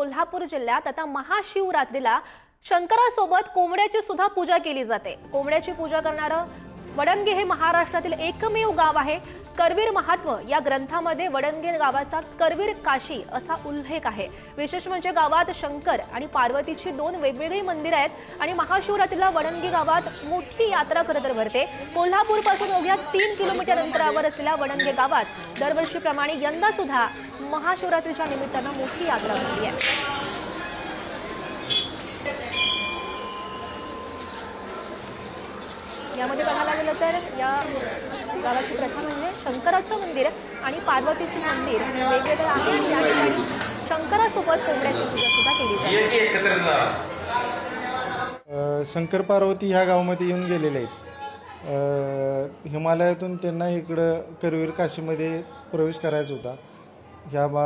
कोल्हापूर जिल्ह्यात आता महाशिवरात्रीला शंकरासोबत कोंबड्याची सुद्धा पूजा केली जाते. कोंबड्याची पूजा करणारं वडणगे हे महाराष्ट्रातील एकमेव गाव आहे. करवीर महात्म या ग्रंथामध्ये वडणगे गावाचा करवीर काशी असा उल्लेख आहे. विशेष म्हणजे गावात शंकर आणि पार्वतीची दोन वेगवेगळी मंदिरं आहेत आणि महाशिवरात्रीला वडणगे गावात मोठी यात्रा खरं तर भरते. कोल्हापूरपासून अवघ्या तीन किलोमीटर अंतरावर असलेल्या वडणगे गावात दरवर्षीप्रमाणे यंदा सुद्धा महाशिवरात्रीच्या निमित्तानं मोठी यात्रा भरली आहे. यामध्ये बघायला गेलं तर या गावाची प्रथा म्हणजे शंकराचं मंदिर आणि पार्वतीचं मंदिर वेगवेगळं आहे. आणि या ठिकाणी शंकरासोबत कोंबड्याची पूजा सुद्धा केली जाते. शंकर पार्वती ह्या गावामध्ये येऊन गेलेले आहेत. हिमालयातून त्यांना इकडं करवीर काशीमध्ये प्रवेश करायचा होता. ह्या म,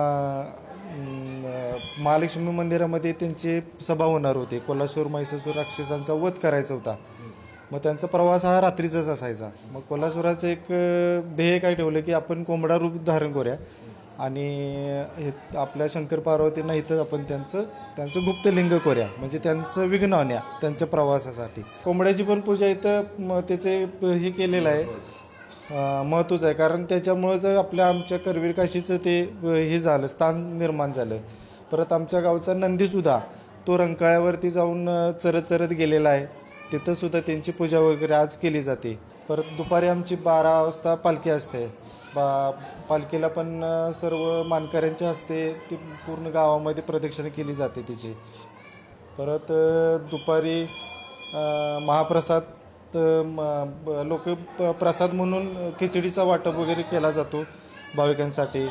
महालक्ष्मी मंदिरामध्ये त्यांची सभा होणार होती. कोल्हासूर म्हैसासूर राक्षसांचा वध करायचा होता. मग त्यांचा प्रवास हा रात्रीचाच असायचा. मग कोल्हापुराचं एक ध्येय काय ठेवलं की आपण कोंबडा रूप धारण करूया. आणि हे आपल्या शंकर पार्वतींना इथं आपण त्यांचं त्यांचं गुप्त लिंग करूया. म्हणजे त्यांचं विघ्न आण्या त्यांच्या प्रवासासाठी. कोंबड्याची पण पूजा इथं त्याचे प- हे केलेलं आहे. महत्त्वाचं आहे. कारण त्याच्यामुळं जर आपल्या आमच्या करवीर काशीचं ते हे झालं स्थान निर्माण झालं. परत आमच्या गावचा नंदीसुद्धा तो रंकाळ्यावरती जाऊन चरत चरत गेलेला आहे. तिथंसुद्धा त्यांची पूजा वगैरे आज केली जाते. परत दुपारी आमची बारा वाजता पालखी असते. बा पालखीला पण सर्व मानकऱ्यांच्या हस्ते ती पूर्ण गावामध्ये प्रदक्षिणा केली जाते तिची. परत दुपारी महाप्रसाद लोक प्रसाद म्हणून खिचडीचा वाटप वगैरे केला जातो भाविकांसाठी.